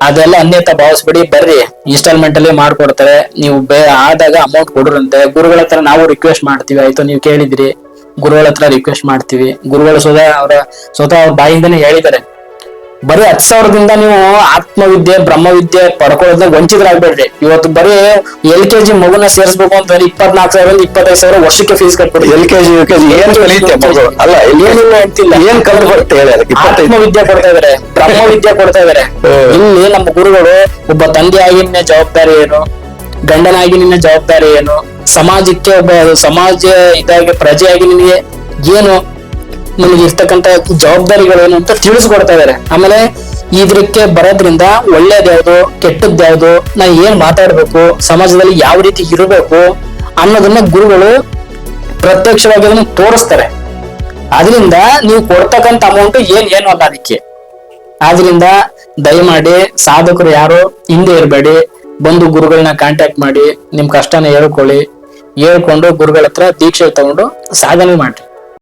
ಅದೆಲ್ಲ ಅನ್ಯತ ಭಾವಿಸ್ಬಿಡಿ. ಬರ್ರಿ ಇನ್ಸ್ಟಾಲ್ಮೆಂಟ್ ಅಲ್ಲಿ ಮಾಡ್ಕೊಡ್ತಾರೆ. ನೀವು ಆದಾಗ ಅಮೌಂಟ್ ಕೊಡ್ರಂತೆ. ಗುರುಗಳ ಹತ್ರ ನಾವು ರಿಕ್ವೆಸ್ಟ್ ಮಾಡ್ತೀವಿ. ಆಯ್ತು, ನೀವು ಕೇಳಿದ್ರಿ. ಗುರುಗಳ ಹತ್ರ ರಿಕ್ವೆಸ್ಟ್ ಮಾಡ್ತೀವಿ. ಗುರುಗಳು ಸ್ವತಃ ಅವರ, ಸ್ವತಃ ಅವ್ರ ಬಾಯಿಂದನೇ ಹೇಳಿದ್ದಾರೆ. ಬರೀ ಹತ್ತು ಸಾವಿರದಿಂದ ನೀವು ಆತ್ಮವಿದ್ಯೆ ಬ್ರಹ್ಮವಿದ್ಯೆ ಪಡ್ಕೊಳ್ಳೋದ್ನ ವಂಚಿತರಾಗ್ಬೇಡ್ರಿ. ಇವತ್ತು ಬರೀ ಎಲ್ ಕೆ ಜಿ ಮಗುನ ಸೇರಿಸ್ಬೇಕು ಅಂತ ಇಪ್ಪತ್ನಾಲ್ಕು ಸಾವಿರದಿಂದ ಇಪ್ಪತ್ತೈದು ಸಾವಿರ ವರ್ಷಕ್ಕೆ fees ಕಟ್ಬಿಡಿ L K G U K G ಕಲಿಯುತ್ತೆ ಮಗು? ಅಲ್ಲ ಏನಿಲ್ಲ ಅಂತಿಲ್ಲ. ಏನ್ ಕಲ್ತು ಬರುತ್ತೆ ಹೇಳಿ ಅದಕ್ಕೆ ಆತ್ಮವಿದ್ಯೆ ಕೊಡ್ತಾ ಇದಾರೆ ಬ್ರಹ್ಮವಿದ್ಯೆ ಕೊಡ್ತಾ ಇದಾರೆ. ಇಲ್ಲಿ ನಮ್ಮ ಗುರುಗಳು ಒಬ್ಬ ತಂದೆಯಾಗಿ ನಿನ್ನ ಜವಾಬ್ದಾರಿ ಏನು? ಗಂಡನಾಗಿ ನಿನ್ನ ಜವಾಬ್ದಾರಿ ಏನು? ಸಮಾಜಕ್ಕೆ ಒಬ್ಬ ಸಮಾಜ ಇದಾಗಿ ಪ್ರಜೆಯಾಗಿ ನಿನಗೆ ಏನು? ನಿನಗೆ ಇರ್ತಕ್ಕಂತ ಜವಾಬ್ದಾರಿಗಳೇನು ಅಂತ ತಿಳಿಸ್ಕೊಡ್ತಾ ಇದಾರೆ. ಆಮೇಲೆ ಇದಕ್ಕೆ ಬರೋದ್ರಿಂದ ಒಳ್ಳೇದ್ಯಾವ್ದು ಕೆಟ್ಟದ್ ಯಾವ್ದು, ನಾ ಏನ್ ಮಾತಾಡ್ಬೇಕು, ಸಮಾಜದಲ್ಲಿ ಯಾವ ರೀತಿ ಇರಬೇಕು ಅನ್ನೋದನ್ನ ಗುರುಗಳು ಪ್ರತ್ಯಕ್ಷವಾಗಿ ಅದನ್ನ ತೋರಿಸ್ತಾರೆ. ಅದರಿಂದ ನೀವು ಕೊಡ್ತಕ್ಕಂತ ಅಮೌಂಟ್ ಏನ್ ಏನು ಅದಕ್ಕೆ. ಆದ್ರಿಂದ ದಯಮಾಡಿ ಸಾಧಕರು ಯಾರು ಹಿಂದೆ ಇರಬೇಡಿ, ಬಂದು ಗುರುಗಳನ್ನ ಕಾಂಟ್ಯಾಕ್ಟ್ ಮಾಡಿ, ನಿಮ್ ಕಷ್ಟನ ಹೇಳ್ಕೊಳ್ಳಿ. ಹೇಳ್ಕೊಂಡು ಗುರುಗಳ ಹತ್ರ ದೀಕ್ಷೆ ತಗೊಂಡು ಸಾಧನೆ ಮಾಡ್ರಿ.